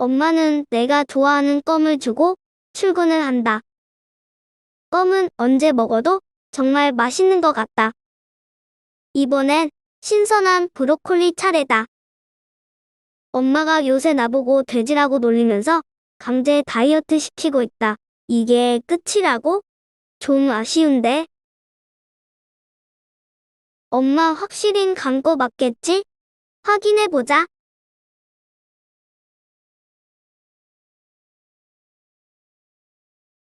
엄마는 내가 좋아하는 껌을 주고 출근을 한다. 껌은 언제 먹어도 정말 맛있는 것 같다. 이번엔 신선한 브로콜리 차례다. 엄마가 요새 나보고 돼지라고 놀리면서 강제 다이어트 시키고 있다. 이게 끝이라고? 좀 아쉬운데. 엄마 확실히 간 거 맞겠지? 확인해 보자.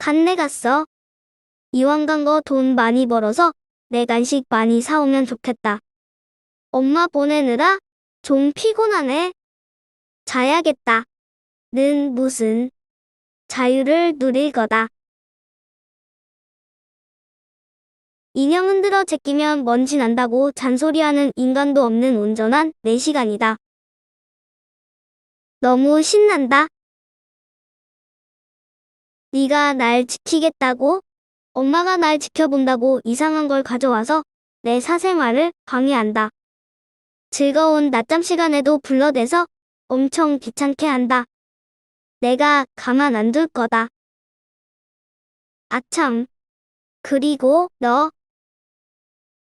간내 갔어. 이왕 간 거 돈 많이 벌어서 내 간식 많이 사오면 좋겠다. 엄마 보내느라 좀 피곤하네. 자야겠다. 는 무슨 자유를 누릴 거다. 인형 흔들어 제끼면 먼지 난다고 잔소리하는 인간도 없는 온전한 4시간이다. 너무 신난다. 네가 날 지키겠다고? 엄마가 날 지켜본다고 이상한 걸 가져와서 내 사생활을 방해한다. 즐거운 낮잠 시간에도 불러대서 엄청 귀찮게 한다. 내가 가만 안 둘 거다. 아참. 그리고 너.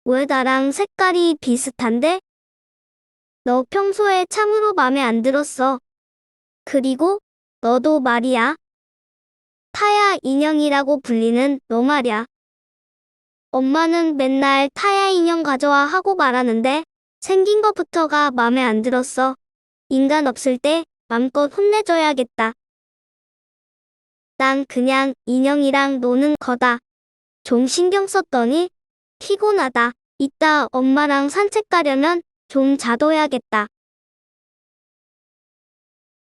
왜 나랑 색깔이 비슷한데? 너 평소에 참으로 맘에 안 들었어. 그리고 너도 말이야. 타야 인형이라고 불리는 너 말이야. 엄마는 맨날 타야 인형 가져와 하고 말하는데 생긴 것부터가 맘에 안 들었어. 인간 없을 때 맘껏 혼내줘야겠다. 난 그냥 인형이랑 노는 거다. 좀 신경 썼더니 피곤하다. 이따 엄마랑 산책 가려면 좀 자둬야겠다.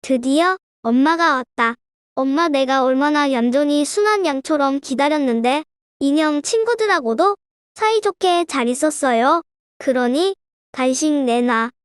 드디어 엄마가 왔다. 엄마 내가 얼마나 얌전히 순한 양처럼 기다렸는데 인형 친구들하고도 사이좋게 잘 있었어요. 그러니 간식 내놔.